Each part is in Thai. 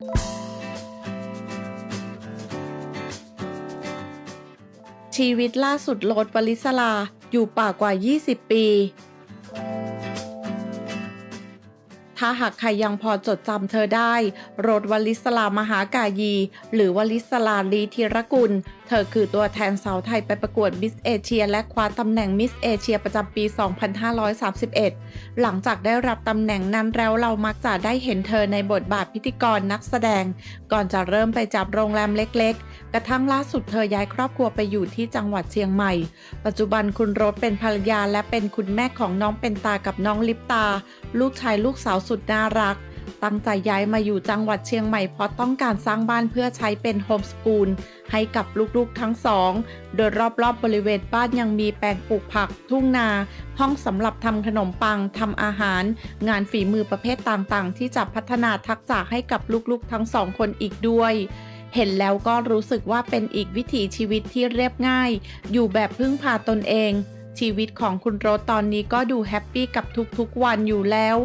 ชีวิตล่าสุดโรดวลิสลาอยู่ป่ากว่า 20 ปี ถ้าหากใครยังพอจดจำเธอได้ โรดวลิสลามหากายี หรือวลิสลาลีธีรกุล เธอคือตัวแทนสาวไทยไปประกวดมิสเอเชีย และคว้าตำแหน่งมิสเอเชียประจำปี 2531 หลังจากได้รับตำแหน่งนั้นแล้วเรามักจะได้เห็นเธอในบทบาทพิธีกรนักแสดง ก่อนจะเริ่มไปจับโรงแรมเล็กๆ กระทั่งล่าสุดเธอย้ายครอบครัวไปอยู่ที่จังหวัดเชียงใหม่ ปัจจุบันคุณรสเป็นภรรยาและเป็นคุณแม่ของน้องเป็นตากับน้องลิปตา ลูกชายลูกสาวสุดน่ารัก ตั้งใจย้ายมาอยู่จังหวัดเชียงใหม่เพราะต้องการสร้างบ้านเพื่อใช้เป็นโฮมสกูลให้กับลูกๆทั้งสอง โดยรอบๆบบริเวณบ้านยังมีแปลงปลูกผัก ทุ่งนา ห้องสำหรับทำขนมปังทำอาหาร งานฝีมือประเภทต่างๆ ที่จะพัฒนาทักษะให้กับลูกๆทั้งสองคนอีกด้วย เห็นแล้วก็รู้สึกว่าเป็นอีกวิถีชีวิตที่เรียบง่าย อยู่แบบพึ่งพาตนเอง ชีวิตของคุณโรสตอนนี้ก็ดูแฮปปี้กับทุกๆวันอยู่แล้ว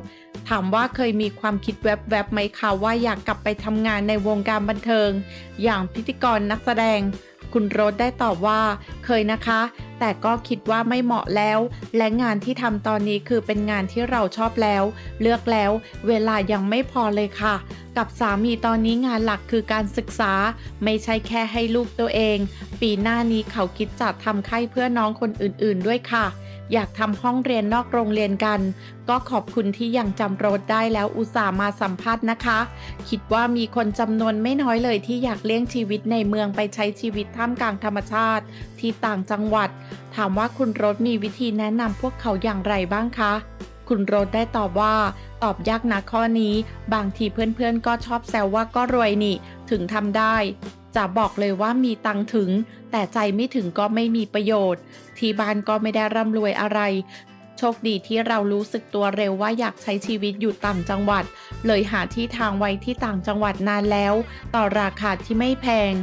ถามว่าเคยมีความคิดแวบๆไหมคะว่าอยากกลับไปทำงานในวงการบันเทิง อย่างพิธีกรนักแสดง คุณโรสได้ตอบว่า เคยนะคะ แต่ก็คิดว่าไม่เหมาะแล้ว และงานที่ทำตอนนี้คือเป็นงานที่เราชอบแล้ว เลือกแล้ว เวลายังไม่พอเลยค่ะ กับสามีตอนนี้งานหลักคือการศึกษา ไม่ใช่แค่ให้ลูกตัวเอง ปีหน้านี้เขาคิดจะทำค่ายเพื่อน้องคนอื่นๆด้วยค่ะ อยากทำห้องเรียนนอกโรงเรียนกัน ก็ขอบคุณที่ยังจำโรสได้แล้วอุตส่าห์มาสัมภาษณ์นะคะ คิดว่ามีคนจำนวนไม่น้อยเลยที่อยากเลี้ยงชีวิตในเมืองไปใช้ชีวิตท่ามกลางธรรมชาติ ที่ต่างจังหวัด ถามว่าคุณรสมีวิธีแนะนำพวกเขาอย่างไรบ้างคะ คุณโรสได้ตอบว่า ตอบยากนะข้อนี้ บางทีเพื่อนๆก็ชอบแซวว่าก็รวยนี่ ถึงทำได้ จะบอกเลยว่ามีตังถึง แต่ใจไม่ถึงก็ไม่มีประโยชน์ ที่บ้านก็ไม่ได้ร่ำรวยอะไร โชคดีที่เรารู้สึกตัวเร็วว่าอยากใช้ชีวิตอยู่ต่างจังหวัด เลยหาที่ทางไว้ที่ต่างจังหวัดนานแล้ว ต่อราคาที่ไม่แพง